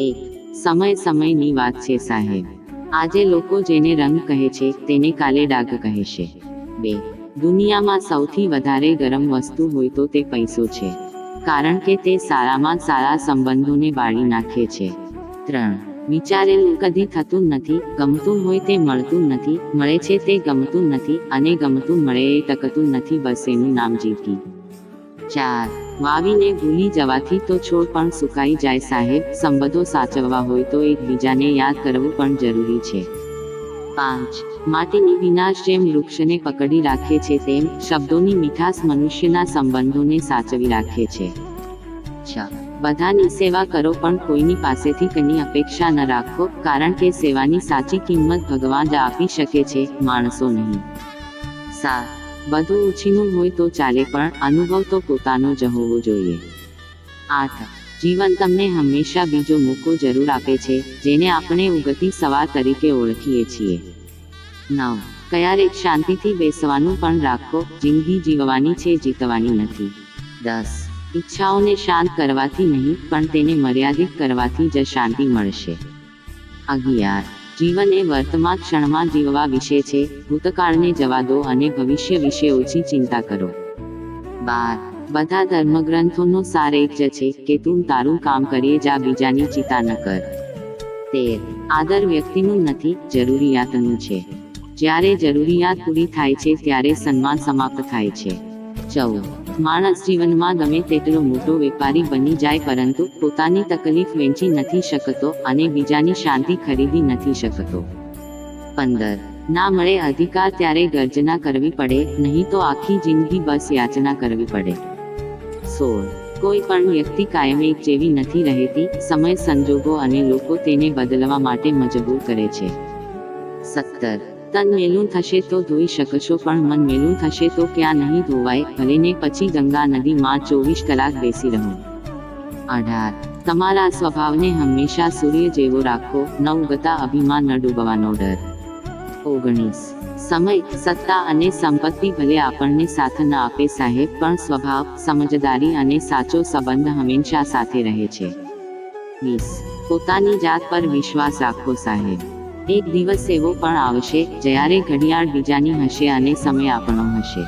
એક સમય સમયની વાત છે સાહેબ. આજે લોકો જેને રંગ કહે છે, તેને કાલે ડાઘ કહેશે બે, દુનિયામાં સૌથી વધારે ગરમ વસ્તુ હોય તો તે પૈસો છે. કારણ કે તે સારામાં સારા સંબંધોને બાળી નાખે છે. ત્રણ, વિચારેલું કદી થતું નથી, ગમતું હોય તે મળતું નથી, મળે છે તે ગમતું નથી, અને ગમતું મળે એ ટકતું નથી, બસ એનું નામ જિંદગી. ચાર. વાવીને ભૂલી જવાથી તો છોડ પણ સુકાઈ જાય સાહેબ, સંબંધો સાચવવા હોય તો એકબીજાને યાદ કરવું પણ જરૂરી છે. પાંચ. માટીની વિનાશ જેમ વૃક્ષને પકડી રાખે છે તેમ શબ્દોની મીઠાશ મનુષ્યના સંબંધોને સાચવી રાખે છે. છ. બધાની સેવા કરો પણ કોઈની પાસેથી કંઈ અપેક્ષા ન રાખો, કારણ કે સેવાની સાચી કિંમત ભગવાન જ આપી શકે છે, માણસો નહીં. સાત. બધું ઓછીનું હોય તો ચાલે, પણ અનુભવ તો પોતાનો જ હોવો જોઈએ. આઠ, જીવન તમને હંમેશા બીજો મોકો જરૂર આપે છે, જેને આપણે ઉગતી સવાર તરીકે ઓળખીએ છીએ. નવ ક્યારેક શાંતિથી બેસવાનું પણ રાખો, જિંદગી જીવવાની છે, જીતવાની નથી. દસ, ઈચ્છાઓને શાંત કરવાથી નહીં, પણ તેને મર્યાદિત કરવાથી જ શાંતિ મળશે. અગિયાર જીવન એ વર્તમાન ક્ષણમાં જીવવા વિશે છે. ભૂતકાળને જવા દો અને ભવિષ્ય વિશે ઓછી ચિંતા કરો. બાર. બધા ધર્મગ્રંથોનો સાર એક જ છે કે તું તારું કામ કરીએ જા બીજાની ચિંતા ન કર. તેર. આદર વ્યક્તિનું નથી, જરૂરિયાતનું છે. જ્યારે જરૂરિયાત પૂરી થાય છે ત્યારે સન્માન સમાપ્ત થાય છે. ચૌદ. માણસ જીવનમાં ગમે તેટલો મોટો વેપારી બની જાય પરંતુ પોતાની તકલીફ વેચી નથી શકતો અને બીજાની શાંતિ ખરીદી નથી શકતો. પંદર. ના મળે અધિકાર ત્યારે ગર્જના કરવી પડે, નહીં તો આખી જિંદગી બસ યાચના કરવી પડે. સોળ. કોઈ પણ વ્યક્તિ કાયમ એક જેવી નથી રહેતી, સમય સંજોગો અને લોકો તેને બદલવા માટે મજબૂર કરે છે. સત્તર. તન મેલું થશે તો ધોઈ શકશો, પણ મન મેલું થશે તો ક્યાં નહીં ધોવાય ભલે ને પછી ગંગા નદીમાં ચોવીસ કલાક બેસી રહો. અઢાર. તમારા સ્વભાવને હંમેશા સૂર્ય જેવો રાખો, નવગતા અભિમાન ન ડૂબવાનો ડર. ઓગણીસ. સમય, સત્તા અને સંપત્તિ ભલે આપણને સાથ ન આપે સાહેબ, પણ સ્વભાવ, સમજદારી અને સાચો સંબંધ હંમેશા સાથે રહે છે. વીસ. પોતાની જાત પર વિશ્વાસ રાખો સાહેબ. એક દિવસ એવો પણ આવશે જ્યારે ઘડિયાળ બીજાની હશે અને સમય આપણો હશે.